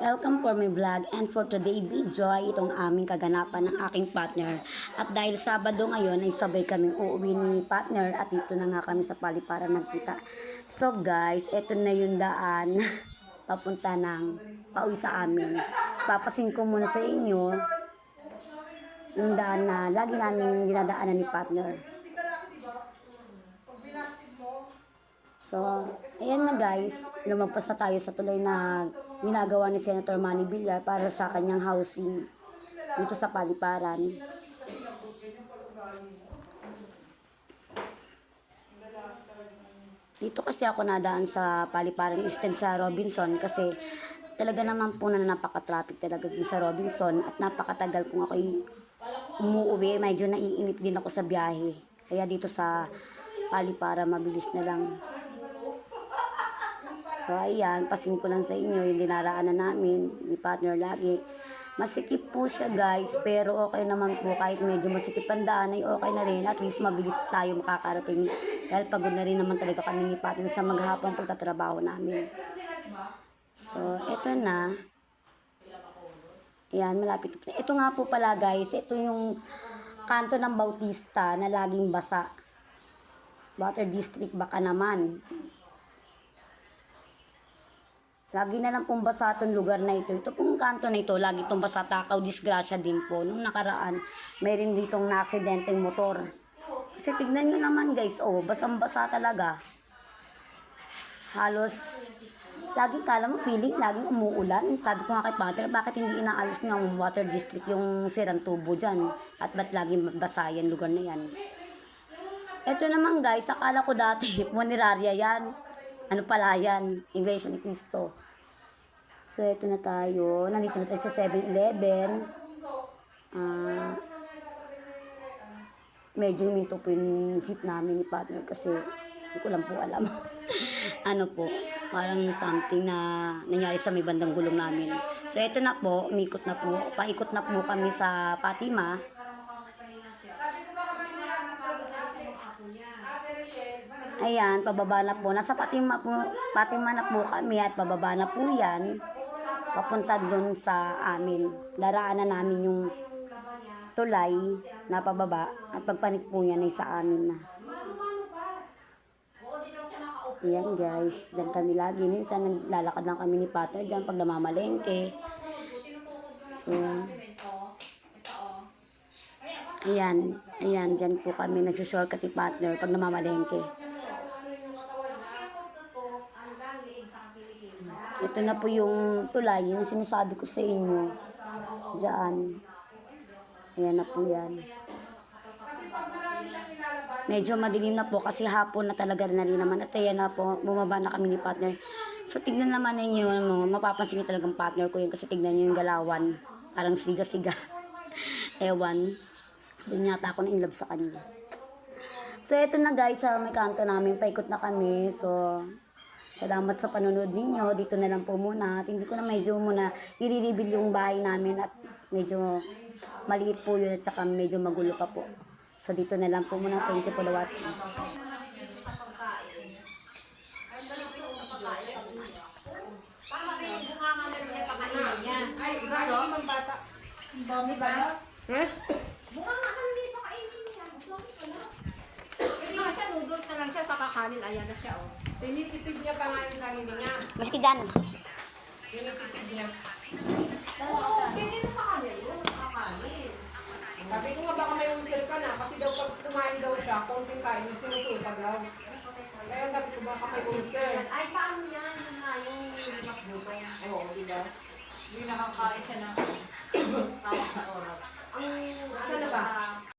Welcome for my vlog and for today video ay itong aming kaganapan ng aking partner. At dahil Sabado ngayon ay sabay kaming uuwi ni partner at dito na nga kami sa pali para nagkita. So guys, eto na yung daan papunta ng pauwi sa amin. Papasin ko muna sa inyo yung daan na lagi namin dinadaanan ni partner. So, ayan na guys, lumagpas na tayo sa tuloy na ginagawa ni Senator Manny Villar para sa kanyang housing dito sa Paliparan. Dito kasi ako nadaan sa Paliparan Eastern sa Robinson kasi talaga naman po na napaka-traffic talaga din sa Robinson at napakatagal kung ako'y umuwi, medyo naiinip din ako sa biyahe. Kaya dito sa Palipara, mabilis na lang. So, ayan, pasin ko lang sa inyo yung dinaraanan namin, ni partner lagi. Masikip po siya guys, pero okay naman po kahit medyo masikip ang daan ay okay na rin. At least mabilis tayo makakarating dahil pagod na rin naman talaga kami ni partner sa maghapong pagtatrabaho namin. So, eto na. Ayan, malapit. Ito nga po pala guys, ito yung kanto ng Bautista na laging basa. Water District baka naman. Lagi na lang pong basa itong lugar na ito. Ito pong kanto na ito, lagi itong basa. Takaw, disgrasya din po. Nung nakaraan, mayroon ditong na-aksidenteng motor. Kasi tignan nyo naman guys, oh, basang-basa talaga. Halos, lagi kala mo piling, laging umuulan. Sabi ko nga kay Pater, bakit hindi inaalis ng water district yung sirang tubo dyan? At ba't laging basa yan lugar na yan? Ito naman guys, akala ko dati, moneraria yan. Ano pala yan? Iglesia ni Cristo. So, ito na tayo. Nandito na tayo sa 7-Eleven. Ah... medyo huminto po yung jeep namin ni partner kasi hindi ko lang po alam. ano po, parang something na nangyari sa may bandang gulong namin. So, ito na po, umikot na po. Paikot na po kami sa Fatima. Ayan, pababa na po. Nasa Fatima po, Fatima na po kami at pababa na po yan. Papunta doon sa amin. Daraanan namin yung tulay na pababa at pagpanik po yan ay sa amin na. Ayan guys, dyan kami lagi. Minsan naglalakad lang kami ni Pater dyan pag namamalengke. So, ayan, ayan, dyan po kami nagsushortcut ni partner pag namamalengke. Ito na po yung tulay, yung sinasabi ko sa inyo. Diyan. Ayan na po yan. Medyo madilim na po kasi hapon na talaga na rin naman. At ayan na po, bumaba na kami ni partner. So tignan naman ninyo, ano, mapapansin niyo talagang partner ko yun kasi tignan niyo yung galawan. Parang siga-siga. Ewan. Doon yata ako na in love sa kanya. So eto na guys, sa may kanto namin, paikot na kami. So, Salamat sa panonood ninyo. Dito na lang po muna. At hindi ko na medyo muna i-reveal yung bahay namin at medyo maliit po yun at saka medyo magulo pa po. So dito na lang po muna. Thank you for the watching. Dami ba? Ha? Bunga nga hindi pa kainin niya. Dami pa na. Noodles na lang siya sa kakanin. Ayan na siya, oh. Tinitipid niya pa nga yung sarili niya. Maski dyan. Tinitipid niya. Oo, ganyan na sa kanin. Yung kakanin. Sabi ko nga baka may ulcer ka na kasi daw pag kumain daw siya, konting kain, sinusuka daw. Kaya sabi ko baka may ulcer. Ay, saan mo yan? Yung nga, yung mas buto. Oo, di ba? Hindi nakakain siya ng tawag sa oras. Ang, Saan na ba?